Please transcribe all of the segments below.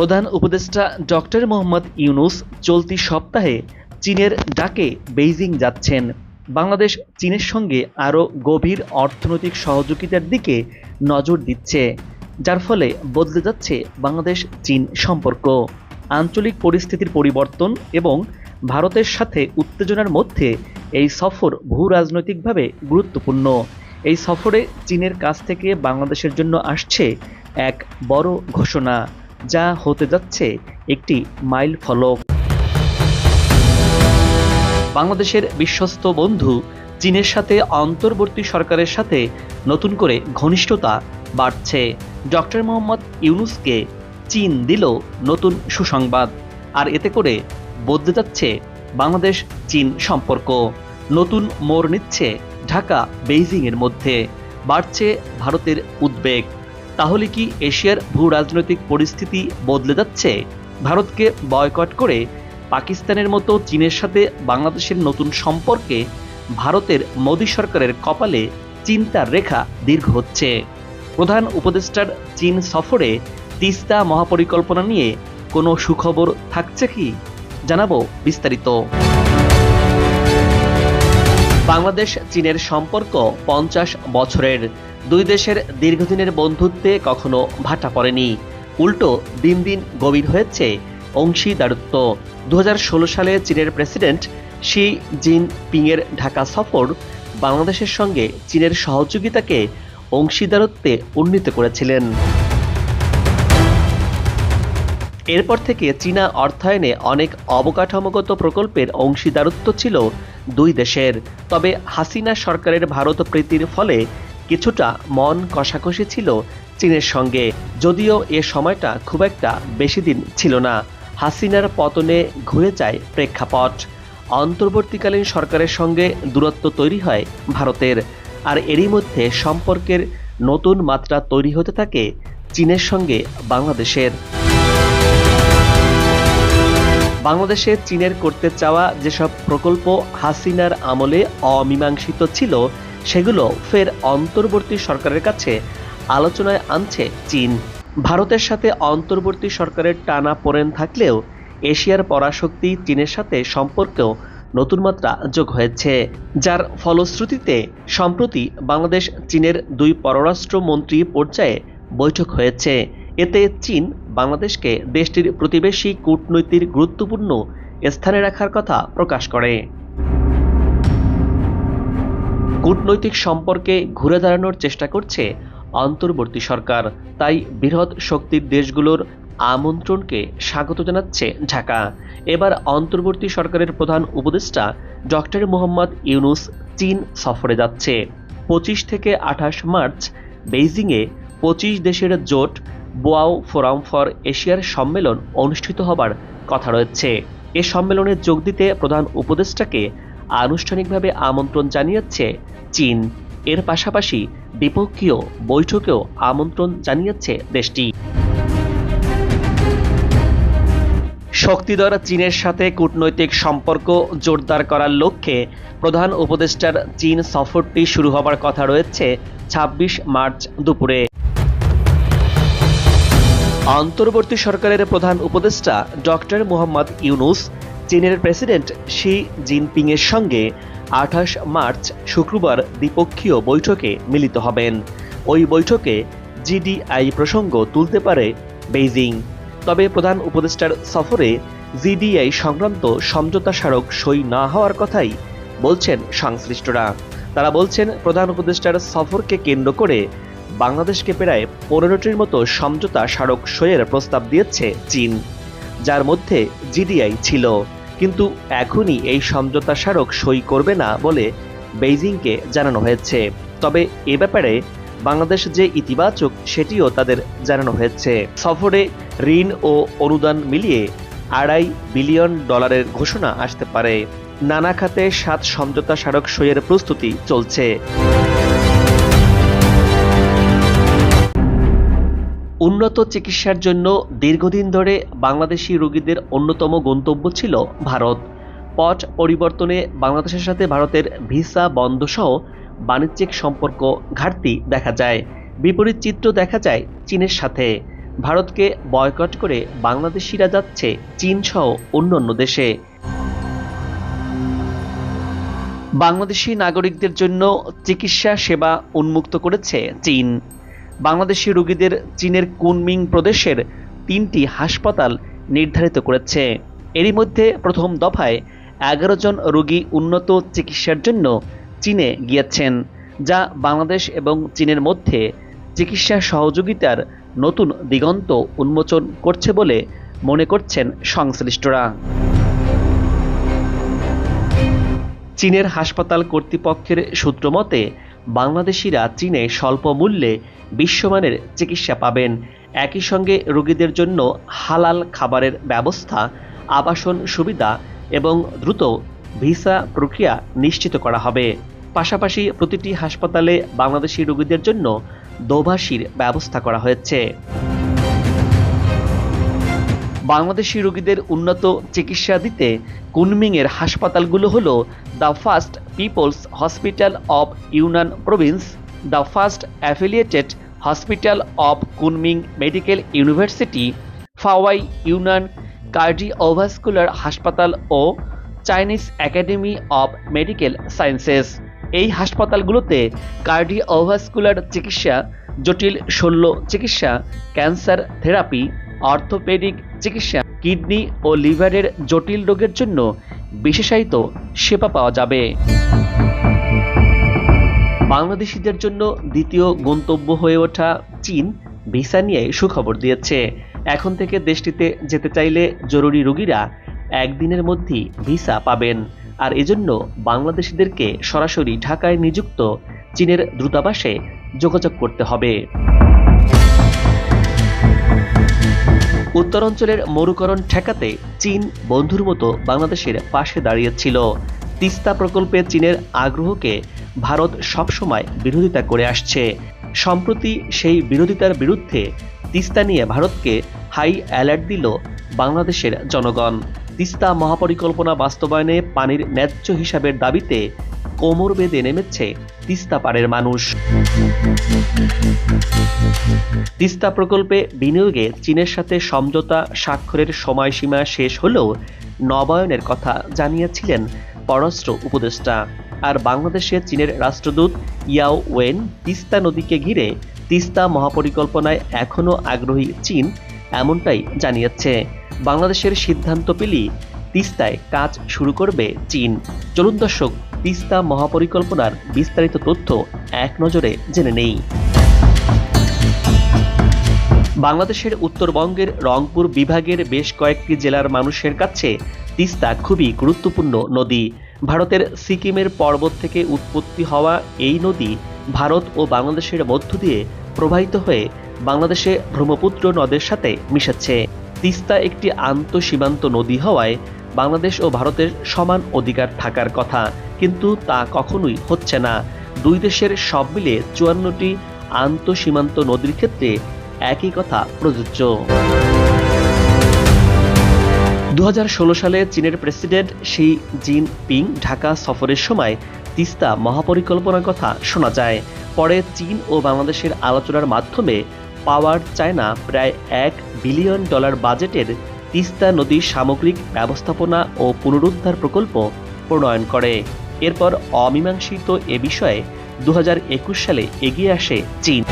প্রধান উপদেষ্টা ডক্টর মোহাম্মদ ইউনুস চলতি সপ্তাহে চীনের ডাকে বেইজিং যাচ্ছেন। বাংলাদেশ চীনের সঙ্গে আরও গভীর অর্থনৈতিক সহযোগিতার দিকে নজর দিচ্ছে, যার ফলে বদলে যাচ্ছে বাংলাদেশ চীন সম্পর্ক। আঞ্চলিক পরিস্থিতির পরিবর্তন এবং ভারতের সাথে উত্তেজনার মধ্যে এই সফর ভূ রাজনৈতিকভাবে গুরুত্বপূর্ণ। এই সফরে চীনের কাছ থেকে বাংলাদেশের জন্য আসছে এক বড় ঘোষণা। যা হতে যাচ্ছে একটি মাইল ফলক। বাংলাদেশের বিশ্বস্ত বন্ধু চীনের সাথে অন্তর্বর্তী সরকারের সাথে নতুন করে ঘনিষ্ঠতা বাড়ছে। ডক্টর মোহাম্মদ ইউনুসকে চীন দিল নতুন সুসংবাদ, আর এতে করে বদলে যাচ্ছে বাংলাদেশ চীন সম্পর্ক। নতুন মোড় নিচ্ছে ঢাকা বেইজিংয়ের মধ্যে, বাড়ছে ভারতের উদ্বেগ। তাহলে কি এশিয়ার ভূ রাজনৈতিক পরিস্থিতি বদলে যাচ্ছে? ভারতকে বয়কট করে পাকিস্তানের মতো চীনের সাথে বাংলাদেশের নতুন সম্পর্কে ভারতের মোদী সরকারের কপালে চিন্তার রেখা দীর্ঘ হচ্ছে। প্রধান উপদেষ্টার চীন সফরে তিস্তা মহাপরিকল্পনা নিয়ে কোনো সুখবর থাকছে কি? জানাব বিস্তারিত। বাংলাদেশ চীনের সম্পর্ক পঞ্চাশ বছরের। দুই দেশের দীর্ঘদিনের বন্ধুত্বে কখনো ভাটা পড়েনি। উল্টো দিন দিন গভীর হয়েছে অংশীদারত্ব। দুহাজার ষোলো সালে চীনের প্রেসিডেন্ট শি জিন পিংয়ের ঢাকা সফর বাংলাদেশের সঙ্গে চীনের সহযোগিতাকে অংশীদারত্বে উন্নীত করেছিলেন। এরপর থেকে চীনা অর্থায়নে অনেক অবকাঠামোগত প্রকল্পের অংশীদারত্ব ছিল দুই দেশের। তবে হাসিনা সরকারের ভারত প্রীতির ফলে কিছুটা মন কষাকষি ছিল চীনের সঙ্গে, যদিও এ সময়টা খুব একটা বেশি দিন ছিল না। হাসিনার পতনে ঘুরে যায় প্রেক্ষাপট। অন্তর্বর্তীকালীন সরকারের সঙ্গে দূরত্ব তৈরি হয় ভারতের, আর এরই মধ্যে সম্পর্কের নতুন মাত্রা তৈরি হতে থাকে চীনের সঙ্গে বাংলাদেশের। বাংলাদেশে চীনের করতে চাওয়া যেসব প্রকল্প হাসিনার আমলে অমীমাংসিত ছিল সেগুলো ফের অন্তর্বর্তী সরকারের কাছে আলোচনায় আনছে চীন। ভারতের সাথে অন্তর্বর্তী সরকারের টানা পড়েন থাকলেও এশিয়ার পরাশক্তি চীনের সাথে সম্পর্কেও নতুন মাত্রা যোগ হয়েছে, যার ফলশ্রুতিতে সম্প্রতি বাংলাদেশ চীনের দুই পররাষ্ট্র মন্ত্রী পর্যায়ে বৈঠক হয়েছে। এতে চীন বাংলাদেশকে দেশটির প্রতিবেশী কূটনৈতিক গুরুত্বপূর্ণ স্থানে রাখার কথা প্রকাশ করে। কূটনৈতিক সম্পর্কে ঘুরে দাঁড়ানোর চেষ্টা করছে অন্তর্বর্তী সরকার। তাই বৃহৎ শক্তির দেশগুলোর আমন্ত্রণকে স্বাগত জানাচ্ছে ঢাকা। এবার অন্তর্বর্তী সরকারের প্রধান উপদেষ্টা ডক্টর মোহাম্মদ ইউনুস চীন সফরে যাচ্ছে। পঁচিশ থেকে আঠাশ মার্চ বেইজিংয়ে পঁচিশ দেশের জোট বোয়াও ফোরাম ফর এশিয়ার সম্মেলন অনুষ্ঠিত হবার কথা রয়েছে। এ সম্মেলনে যোগ দিতে প্রধান উপদেষ্টাকে আনুষ্ঠানিকভাবে আমন্ত্রণ জানিয়েছে চীন। এর পাশাপাশি দ্বিপক্ষীয় বৈঠকেও আমন্ত্রণ জানিয়েছে দেশটি। শক্তিধর চীনের সাথে কূটনৈতিক সম্পর্ক জোরদার করার লক্ষ্যে প্রধান উপদেষ্টার চীন সফরটি শুরু হবার কথা রয়েছে ছাব্বিশ মার্চ দুপুরে। অন্তর্বর্তী সরকারের প্রধান উপদেষ্টা ডক্টর মোহাম্মদ ইউনুস চীনের প্রেসিডেন্ট শি জিনপিংয়ের সঙ্গে আঠাশ মার্চ শুক্রবার দ্বিপক্ষীয় বৈঠকে মিলিত হবেন। ওই বৈঠকে জিডিআই প্রসঙ্গ তুলতে পারে বেইজিং। তবে প্রধান উপদেষ্টার সফরে জিডিআই সংক্রান্ত সমঝোতা স্মারক সই না হওয়ার কথাই বলছেন সংশ্লিষ্টরা। তারা বলছেন, প্রধান উপদেষ্টার সফরকে কেন্দ্র করে বাংলাদেশকে প্রায় পনেরোটির মতো সমঝোতা স্মারক সইয়ের প্রস্তাব দিয়েছে চীন, যার মধ্যে জিডিআই ছিল। কিন্তু এখনই এই সমঝোতা স্মারক সই করবে না বলে বেইজিংকে জানানো হয়েছে। তবে এ ব্যাপারে বাংলাদেশ যে ইতিবাচক, সেটিও তাদের জানানো হয়েছে। সফরে ঋণ ও অনুদান মিলিয়ে আড়াই বিলিয়ন ডলারের ঘোষণা আসতে পারে। নানা খাতে সাত সমঝোতা স্মারক সইয়ের প্রস্তুতি চলছে। উন্নত চিকিৎসার জন্য দীর্ঘদিন ধরে বাংলাদেশি রোগীদের অন্যতম গন্তব্য ছিল ভারত। পট পরিবর্তনে বাংলাদেশের সাথে ভারতের ভিসা বন্ধ সহ বাণিজ্যিক সম্পর্ক ঘাটতি দেখা যায়। বিপরীত চিত্র দেখা যায় চীনের সাথে। ভারতকে বয়কট করে বাংলাদেশিরা যাচ্ছে চীন সহ অন্যান্য দেশে। বাংলাদেশি নাগরিকদের জন্য চিকিৎসা সেবা উন্মুক্ত করেছে চীন। বাংলাদেশি রোগীদের চীনের কুনমিং প্রদেশের তিনটি হাসপাতাল নির্ধারিত করেছে। এরই মধ্যে প্রথম দফায় এগারো জন রোগী উন্নত চিকিৎসার জন্য চীনে গিয়েছেন, যা বাংলাদেশ এবং চীনের মধ্যে চিকিৎসা সহযোগিতার নতুন দিগন্ত উন্মোচন করছে বলে মনে করছেন সংশ্লিষ্টরা। চীনের হাসপাতাল কর্তৃপক্ষের সূত্র মতে বাংলাদেশিরা চীনে স্বল্প মূল্যে বিশ্বমানের চিকিৎসা পাবেন। একই সঙ্গে রোগীদের জন্য হালাল খাবারের ব্যবস্থা, আবাসন সুবিধা এবং দ্রুত ভিসা প্রক্রিয়া নিশ্চিত করা হবে। পাশাপাশি প্রতিটি হাসপাতালে বাংলাদেশি রোগীদের জন্য দোভাষীর ব্যবস্থা করা হয়েছে। বাংলাদেশি রোগীদের উন্নত চিকিৎসা দিতে কুনমিংয়ের হাসপাতালগুলো হল the first peoples hospital of Yunnan province, the first affiliated hospital of Kunming medical university, Fuwai Yunnan cardiovascular হাসপাতাল ও Chinese academy of medical sciences. এই হাসপাতালগুলোতে কার্ডিওভাস্কুলার চিকিৎসা, জটিল শল্য চিকিৎসা, ক্যান্সার থেরাপি অর্থোপেডিক চিকিৎসা, কিডনি ও লিভারের জটিল রোগের জন্য বিশেষায়িত সেবা পাওয়া যাবে। বাংলাদেশিদের জন্য দ্বিতীয় গন্তব্য হয়ে ওঠা চীন ভিসা নিয়ে সুখবর দিয়েছে। এখন থেকে দেশটিতে যেতে চাইলে জরুরি রোগীরা একদিনের মধ্যেই ভিসা পাবেন। আর এজন্য বাংলাদেশিদেরকে সরাসরি ঢাকায় নিযুক্ত চীনের দূতাবাসে যোগাযোগ করতে হবে। উত্তরাঞ্চলের মরুকরণ ঠেকাতে চীন বন্ধুর মতো বাংলাদেশের পাশে দাঁড়িয়েছিল। তিস্তা প্রকল্পে চীনের আগ্রহকে ভারত সবসময় বিরোধিতা করে আসছে। সম্প্রতি সেই বিরোধিতার বিরুদ্ধে তিস্তা নিয়ে ভারতকে হাই অ্যালার্ট দিল বাংলাদেশের জনগণ। তিস্তা মহাপরিকল্পনা বাস্তবায়নে পানির ন্যায্য হিসাবের দাবিতে কোমর বেঁধে নেমেছে তিস্তা পাড়ের মানুষ। তিস্তা প্রকল্পে বিনিয়োগে চীনের সাথে সমঝোতা স্বাক্ষরের সময়সীমা শেষ হলেও নবায়নের কথা জানিয়েছিলেন পররাষ্ট্র উপদেষ্টা। আর বাংলাদেশে চীনের রাষ্ট্রদূত ইয়াও ওয়েন তিস্তা নদীকে ঘিরে তিস্তা মহাপরিকল্পনায় এখনও আগ্রহী চীন এমনটাই জানিয়েছে। বাংলাদেশের সিদ্ধান্ত পেলেই তিস্তায় কাজ শুরু করবে চীন। চলুন দর্শক, তিস্তা মহাপরিকল্পনার বিস্তারিত তথ্য এক নজরে জেনে নেই। বাংলাদেশের উত্তরবঙ্গের রংপুর বিভাগের বেশ কয়েকটি জেলার মানুষের কাছে তিস্তা খুবই গুরুত্বপূর্ণ নদী। ভারতের সিকিমের পর্বত থেকে উৎপত্তি হওয়া এই নদী ভারত ও বাংলাদেশের মধ্য দিয়ে প্রবাহিত হয়ে বাংলাদেশে ব্রহ্মপুত্র নদের সাথে মিশেছে। তিস্তা একটি আন্তঃসীমান্ত নদী হওয়ায় বাংলাদেশ ও ভারতের সমান অধিকার থাকার কথা, কিন্তু তা কখনোই হচ্ছে না। দুই দেশের সব মিলে চুয়ান্নটি আন্তঃসীমান্ত নদীর ক্ষেত্রে একই কথা, প্রযোজ্য। দু হাজার ষোলো সালে চীনের president Xi Jinping Dhaka সফরের সময় তিস্তা মহাপরিকল্পনার কথা শোনা যায়। পরে চীন ও বাংলাদেশের আলোচনার মাধ্যমে পাওয়ার চায়না প্রায় এক বিলিয়ন ডলার বাজেটের তিস্তা নদীর সামগ্রিক ব্যবস্থাপনা ও পুনরুদ্ধার প্রকল্প প্রণয়ন করে। এরপর অমীমাংসিত এ বিষয়ে দু হাজার একুশ সালে এগিয়ে আসে চীন।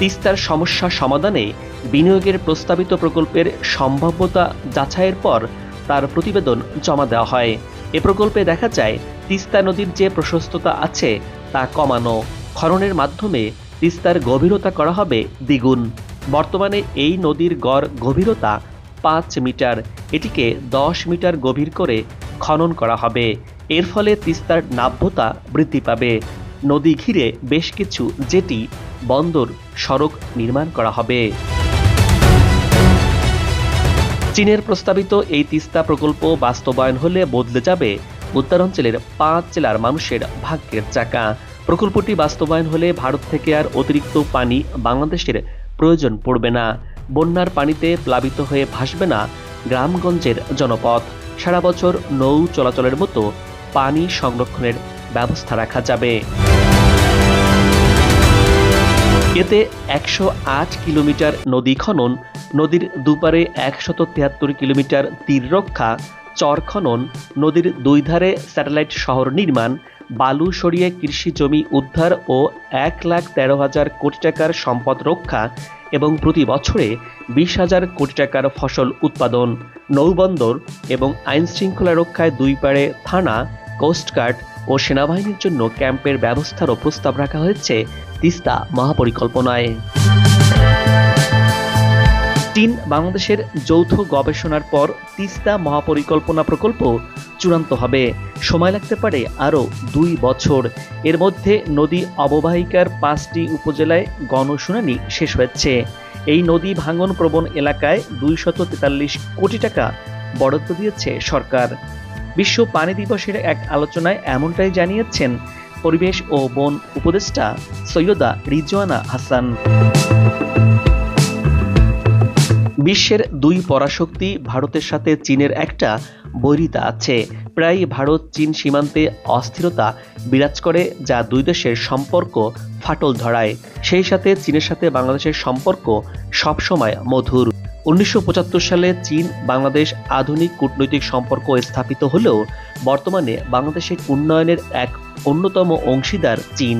তিস্তার সমস্যা সমাধানে বিনিয়োগের প্রস্তাবিত প্রকল্পের সম্ভাব্যতা যাচাইয়ের পর তার প্রতিবেদন জমা দেওয়া হয়। এ প্রকল্পে দেখা যায়, তিস্তা নদীর যে প্রশস্ততা আছে তা কমানো, খননের মাধ্যমে তিস্তার গভীরতা করা হবে দ্বিগুণ। বর্তমানে এই নদীর গড় গভীরতা পাঁচ মিটার, এটিকে দশ মিটার গভীর করে খনন করা হবে। এর ফলে তিস্তার নাব্যতা বৃদ্ধি পাবে। নদী ঘিরে বেশ কিছু জেটি বন্দর সড়ক নির্মাণ করা হবে। চীনের প্রস্তাবিত এই তিস্তা প্রকল্প বাস্তবায়ন হলে বদলে যাবে উত্তরাঞ্চলের পাঁচ জেলার মানুষের ভাগ্যের চাকা। প্রকল্পটি বাস্তবায়ন হলে ভারত থেকে আর অতিরিক্ত পানি বাংলাদেশের প্রয়োজন পড়বে না। বন্যার পানিতে প্লাবিত হয়ে ভাসবে না গ্রামগঞ্জের জনপথ। সারা বছর নৌ চলাচলের মতো পানি সংরক্ষণের ব্যবস্থা রাখা যাবে। এতে একশো আট কিলোমিটার নদী খনন, নদীর দুপারে একশত তিয়াত্তর কিলোমিটার তীর রক্ষা, চর খনন, নদীর দুই ধারে স্যাটেলাইট শহর নির্মাণ, বালু সরিয়ে কৃষি জমি উদ্ধার ও এক লাখ তেরো হাজার কোটি টাকার সম্পদ রক্ষা এবং প্রতি বছরে বিশ হাজার কোটি টাকার ফসল উৎপাদন, নৌবন্দর এবং আইন শৃঙ্খলা রক্ষায় দুই পাড়ে থানা, কোস্টগার্ড ও সেনাবাহিনীর জন্য ক্যাম্পের ব্যবস্থারও প্রস্তাব রাখা হয়েছে। তিস্তা মহাপরিকল্পনায়। চীন বাংলাদেশের যৌথ গবেষণার পর তিস্তা মহাপরিকল্পনা প্রকল্প চূড়ান্ত হবে। সময় লাগতে পারে আরও দুই বছর। এর মধ্যে নদী অববাহিকার পাঁচটি উপজেলায় গণশুনানি শেষ হয়েছে। এই নদী ভাঙন প্রবণ এলাকায় দুইশত তেতাল্লিশ কোটি টাকা বরাদ্দ দিয়েছে সরকার। বিশ্ব পানি দিবসের এক আলোচনায় এমনটাই জানিয়েছেন পরিবেশ ও বন উপদেষ্টা সৈয়দা রিজওয়ানা হাসান। বিশ্বের দুই পরাশক্তি ভারতের সাথে চীনের একটা বৈরিতা আছে। প্রায় ভারত চীন সীমান্তে অস্থিরতা বিরাজ করে যা দুই দেশের সম্পর্ক ফাটল ধরায়। সেই সাথে চীনের সাথে বাংলাদেশের সম্পর্ক সবসময় মধুর। উনিশশো পঁচাত্তর সালে চীন, বাংলাদেশ আধুনিক কূটনৈতিক সম্পর্ক স্থাপিত হলেও বর্তমানে বাংলাদেশের উন্নয়নের এক অন্যতম অংশীদার চীন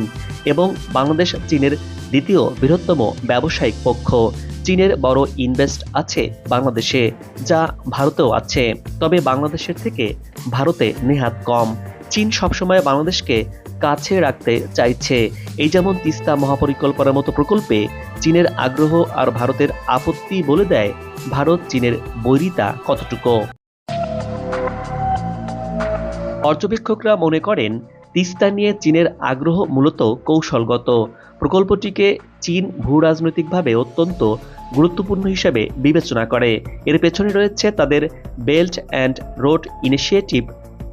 এবং বাংলাদেশ চীনের দ্বিতীয় বৃহত্তম ব্যবসায়িক পক্ষ। চীনের বড় ইনভেস্ট আছে বাংলাদেশে, যা ভারতেও আছে। তবে বাংলাদেশের থেকে ভারতে নেহাত কম। চীন সবসময় বাংলাদেশকে কাছে রাখতে চাইছে। এই যেমন তিস্তা মহাপরিকল্পনার মতো প্রকল্পে চীনের আগ্রহ আর ভারতের আপত্তি বলে দেয় ভারত চীনের বৈরিতা কতটুকু। পর্যবেক্ষকরা মনে করেন, তিস্তা নিয়ে চীনের আগ্রহ মূলত কৌশলগত। প্রকল্পটিকে চীন ভূ রাজনৈতিকভাবে অত্যন্ত গুরুত্বপূর্ণ হিসেবে বিবেচনা করে। এর পেছনে রয়েছে তাদের বেল্ট অ্যান্ড রোড ইনিশিয়েটিভ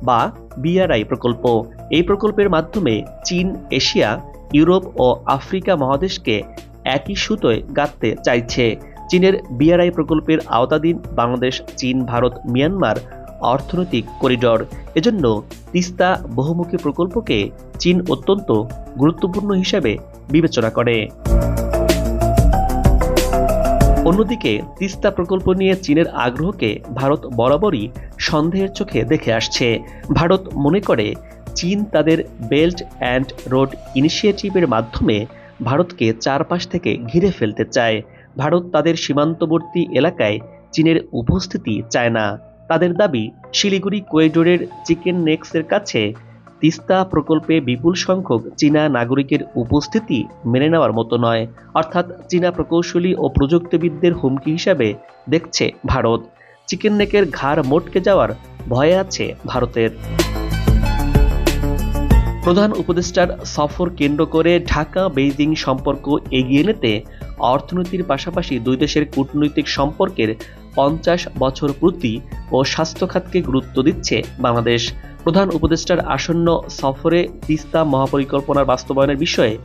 বা বিআরআই প্রকল্প। এই প্রকল্পের মাধ্যমে চীন, এশিয়া, ইউরোপ ও আফ্রিকা মহাদেশকে একই সুতোয় গাঁথতে চাইছে। চীনের বিআরআই প্রকল্পের আওতাধীন বাংলাদেশ, চীন, ভারত, মিয়ানমার অর্থনৈতিক করিডর। এজন্য তিস্তা বহুমুখী প্রকল্পকে চীন অত্যন্ত গুরুত্বপূর্ণ হিসাবে বিবেচনা করে। অন্যদিকে, তিস্তা প্রকল্প নিয়ে চীনের আগ্রহকে ভারত বরাবরই সন্দেহের চোখে দেখে আসছে। ভারত মনে করে চীন তাদের বেল্ট অ্যান্ড রোড ইনিশিয়েটিভের মাধ্যমে ভারতকে চারপাশ থেকে ঘিরে ফেলতে চায়। ভারত তাদের সীমান্তবর্তী এলাকায় চীনের উপস্থিতি চায় না। তাদের দাবি, শিলিগুড়ি করিডোরের চিকেন নেক্সের কাছে তিস্তা প্রকল্পে বিপুল সংখ্যক চীনা নাগরিকের উপস্থিতি মেনে নেওয়ার মতো নয়। অর্থাৎ চীনা প্রকৌশলী ও প্রযুক্তিবিদদের হুমকি হিসাবে দেখছে ভারত। চিকেন নেকের ঘাড় মোটকে যাওয়ার ভয়ে আছে ভারতের। প্রধান উপদেষ্টার সফর কেন্দ্র করে ঢাকা, বেইজিং সম্পর্ক এগিয়ে নিতে অর্থনীতির পাশাপাশি দুই দেশের কূটনৈতিক সম্পর্কের পঞ্চাশ বছর পূর্তি ও স্বাস্থ্য খাতকে গুরুত্ব দিচ্ছে বাংলাদেশ। প্রধান উপদেষ্টার আসন্ন সফরে তিস্তা মহাপরিকল্পনার বাস্তবায়নের বিষয়ে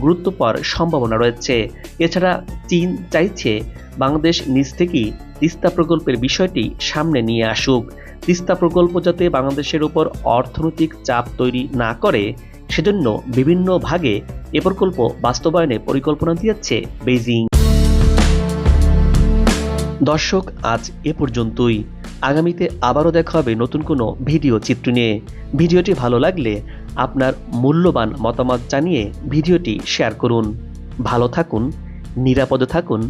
গুরুত্ব পাওয়ার সম্ভাবনা রয়েছে। এছাড়া চীন চাইছে বাংলাদেশ নিজ থেকেই তিস্তা প্রকল্পের বিষয়টি সামনে নিয়ে আসুক। তিস্তা প্রকল্প যাতে বাংলাদেশের উপর অর্থনৈতিক চাপ তৈরি না করে, সেজন্য বিভিন্ন ভাগে এ প্রকল্প বাস্তবায়নে পরিকল্পনা দিয়েছে বেইজিং। দর্শক, আজ এ পর্যন্তই। আগামীতে আবারও দেখা হবে নতুন কোনো ভিডিও চিত্র নিয়ে। ভিডিওটি ভালো লাগলে আপনার মূল্যবান মতামত জানিয়ে ভিডিওটি শেয়ার করুন। ভালো থাকুন, নিরাপদে থাকুন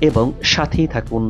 এবং সাথেই থাকুন।